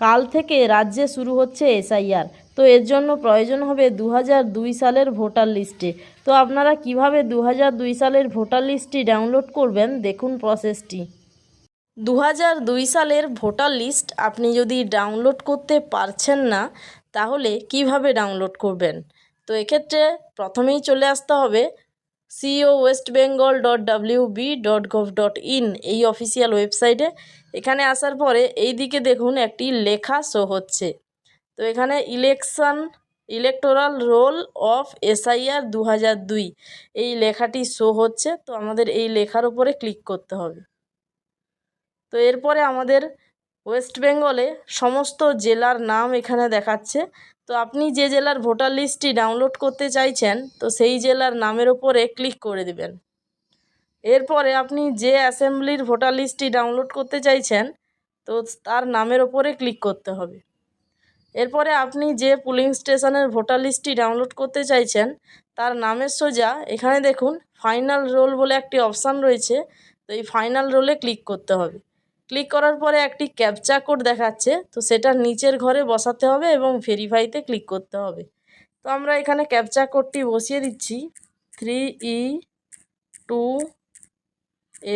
কাল থেকে রাজ্যে শুরু হচ্ছে এসআইআর। তো এর জন্য প্রয়োজন হবে দু সালের ভোটার লিস্টে। তো আপনারা কীভাবে দু সালের ভোটার লিস্টটি ডাউনলোড করবেন? দেখুন প্রসেসটি। দু সালের ভোটার লিস্ট আপনি যদি ডাউনলোড করতে পারছেন না, তাহলে কীভাবে ডাউনলোড করবেন? তো এক্ষেত্রে প্রথমেই চলে আসতে হবে CEO West Bengal dot W B dot gov dot in এই অফিসিয়াল ওয়েবসাইটে এখানে আসার পরে এই দিকে দেখুন একটি লেখা শো হচ্ছে। তো এখানে election electoral roll of SIR দু হাজার দুই এই লেখাটি শো হচ্ছে। তো আমাদের এই লেখার উপরে ক্লিক করতে হবে। তো এরপরে আমাদের ওয়েস্ট বেঙ্গলে সমস্ত জেলার নাম এখানে দেখাচ্ছে। তো আপনি যে জেলার ভোটার লিস্টটি ডাউনলোড করতে চাইছেন, তো সেই জেলার নামের ওপরে ক্লিক করে দিবেন। এরপরে আপনি যে অ্যাসেম্বলির ভোটার লিস্টটি ডাউনলোড করতে চাইছেন, তো তার নামের ওপরে ক্লিক করতে হবে। এরপরে আপনি যে পুলিং স্টেশনের ভোটার লিস্টটি ডাউনলোড করতে চাইছেন, তার নামের সোজা এখানে দেখুন, ফাইনাল রোল বলে একটি অপশান রয়েছে। তো এই ফাইনাল রোলে ক্লিক করতে হবে। ক্লিক করার পরে একটি ক্যাপচা কোড দেখাচ্ছে, তো সেটা নিচের ঘরে বসাতে হবে এবং ভেরিফাইতে ক্লিক করতে হবে। তো আমরা এখানে ক্যাপচা কোডটি বসিয়ে দিচ্ছি। থ্রি ই টু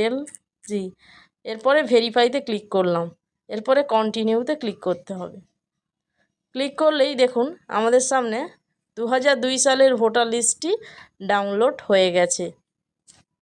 এল জি এরপরে ভেরিফাইতে ক্লিক করলাম। এরপরে কন্টিনিউতে ক্লিক করতে হবে। ক্লিক করলেই দেখুন, আমাদের সামনে দু সালের ভোটার লিস্টটি ডাউনলোড হয়ে গেছে।